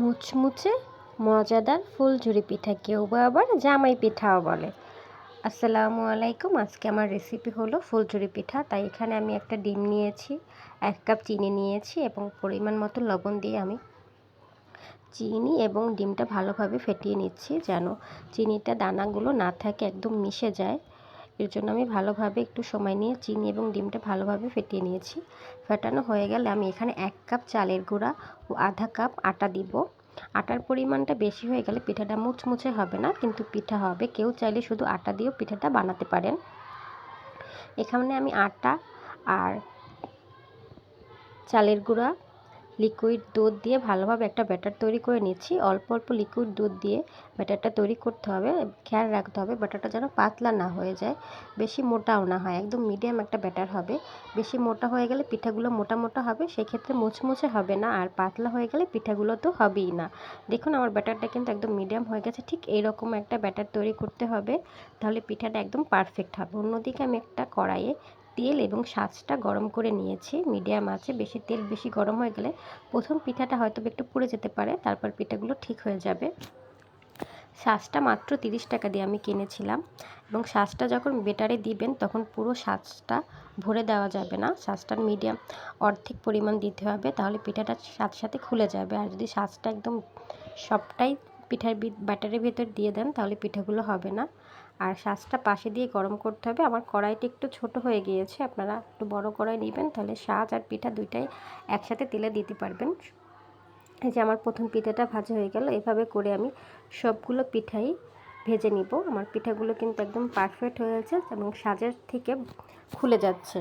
মুচমুচে, মজাদার ফুলঝুরি পিঠা কেউ বা আবার জামাই পিঠাও বলে। আসসালামু আলাইকুম, আজকে আমার রেসিপি হলো ফুলঝুরি পিঠা। তাই এখানে আমি একটা ডিম নিয়েছি, এক কাপ চিনি নিয়েছি এবং পরিমাণ মতো লবণ দিয়ে আমি চিনি এবং ডিমটা ভালোভাবে ফেটিয়ে নিচ্ছি যেন চিনিটা দানাগুলো না থাকে, একদম মিশে যায়। এর জন্য আমি ভালোভাবে একটু সময় নিয়ে চিনি এবং ডিমটা ভালোভাবে ফেটিয়ে নিয়েছি। ফেটানো হয়ে গেলে আমি এখানে এক কাপ চালের গুঁড়া ও আধা কাপ আটা দিব। আটার পরিমাণটা বেশি হয়ে গেলে পিঠাটা মুচমুচে হবে না, কিন্তু পিঠা হবে। কেউ চাইলে শুধু আটা দিয়েও পিঠাটা বানাতে পারেন। এখানে আমি আটা আর চালের গুঁড়া লিকুইড দুধ দিয়ে ভালোভাবে একটা ব্যাটার তৈরি করে নিচ্ছি। অল্প অল্প লিকুইড দুধ দিয়ে ব্যাটারটা তৈরি করতে হবে। খেয়াল রাখতে হবে ব্যাটারটা যেন পাতলা না হয়ে যায়। বেশি মোটাও না হয়, একদম মিডিয়াম একটা ব্যাটার হবে। বেশি মোটা হয়ে গেলে পিঠাগুলো মোটা মোটা হবে, সেক্ষেত্রে মুচমুচে হবে না। আর পাতলা হয়ে গেলে পিঠাগুলো তো হবেই না। দেখুন আমার ব্যাটারটা কিন্তু একদম মিডিয়াম হয়ে গেছে, ঠিক এইরকম একটা ব্যাটার তৈরি করতে হবে। তাহলে পিঠাটা একদম পারফেক্ট হবে। অন্যদিকে আমি একটা কড়াইয়ে তেল এবং সাজটা গরম করে নিয়েছি। মিডিয়াম আছে, বেশি তেল বেশি গরম হয়ে গেলে প্রথম পিঠাটা হয়তো একটু পুড়ে যেতে পারে, তারপর পিঠাগুলো ঠিক হয়ে যাবে। সাজটা মাত্র তিরিশ টাকা দিয়ে আমি কিনেছিলাম এবং সাজটা যখন বেটারে দিবেন তখন পুরো সাজটা ভরে দেওয়া যাবে না। সাজটার মিডিয়াম অর্ধেক পরিমাণ দিতে হবে, তাহলে পিঠাটা সাথে সাথে খুলে যাবে। আর যদি সাজটা একদম সবটাই পিঠার ব্যাটারের ভেতর দিয়ে দেন তাহলে পিঠাগুলো হবে না। আর শাঁসটা পাশে দিয়ে গরম করতে হবে। আমার কড়াইটা একটু ছোট হয়ে গিয়েছে। আপনারা একটু বড় কড়াই নেবেন, তাহলে শাঁস আর পিঠা দুইটাই একসাথে তেলে দিতে পারবেন। এই যে আমার প্রথম পিঠাটা ভাজা হয়ে গেল। এভাবে করে আমি সবগুলো পিঠাই ভেজে নিব। আমার পিঠাগুলো কিন্তু একদম পারফেক্ট হয়েছে এবং সাজের থেকে খুলে যাচ্ছে।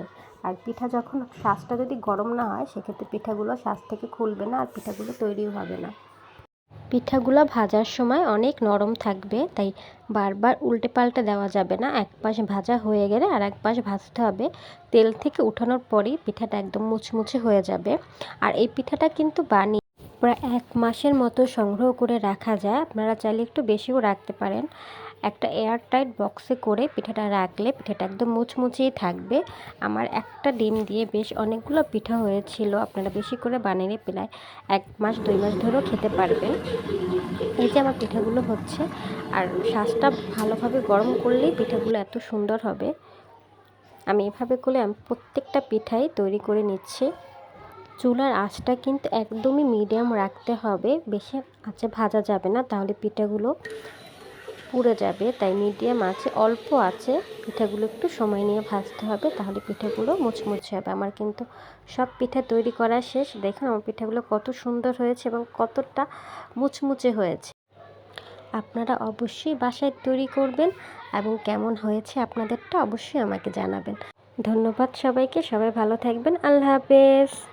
আর পিঠা যখন শাঁসটা যদি গরম না হয়, সেক্ষেত্রে পিঠাগুলো শাঁস থেকে খুলবে না আর পিঠাগুলো তৈরিও হবে না। পিঠাগুলো ভাজার সময় অনেক নরম থাকবে, তাই বারবার উল্টে পাল্টে দেওয়া যাবে না। এক পাশ ভাজা হয়ে গেলে আর এক পাশ ভাজতে হবে। তেল থেকে উঠানোর পরই পিঠাটা একদম মুচমুচে হয়ে যাবে। আর এই পিঠাটা কিন্তু বানিয়ে প্রায় এক মাসের মতো সংগ্রহ করে রাখা যায়। আপনারা চাইলে একটু বেশিও রাখতে পারেন। একটা এয়ারটাইট বক্সে করে পিঠাটা রাখলে পিঠাটা একদম মুচমুচেই থাকবে। আমার একটা ডিম দিয়ে বেশ অনেকগুলো পিঠা হয়েছিল, আপনারা বেশি করে বানিয়ে প্রায় এক মাস, দুই মাস ধরেও খেতে পারবেন। এই যে আমার পিঠাগুলো হচ্ছে, আর শ্বাসটা ভালোভাবে গরম করলেই পিঠাগুলো এত সুন্দর হবে। আমি এভাবে করে আমি প্রত্যেকটা পিঠাই তৈরি করে নিচ্ছি। চুলার আঁচটা কিন্তু একদমই মিডিয়াম রাখতে হবে, বেশি আঁচে ভাজা যাবে না, তাহলে পিঠাগুলো পুড়ে যাবে, তাই মিডিয়াম আছে, অল্প আছে। পিঠাগুলো একটু সময় নিয়ে ভাজতে হবে, তাহলে পিঠাগুলো মুচমুচে হবে। আমার কিন্তু সব পিঠা তৈরি করা শেষ। দেখুন আমার পিঠাগুলো কত সুন্দর হয়েছে এবং কতটা মুচমুচে হয়েছে। আপনারা অবশ্যই বাসায় তৈরি করবেন এবং কেমন হয়েছে আপনাদেরটা অবশ্যই আমাকে জানাবেন। ধন্যবাদ সবাইকে, সবাই ভালো থাকবেন। আল্লাহ হাফেজ।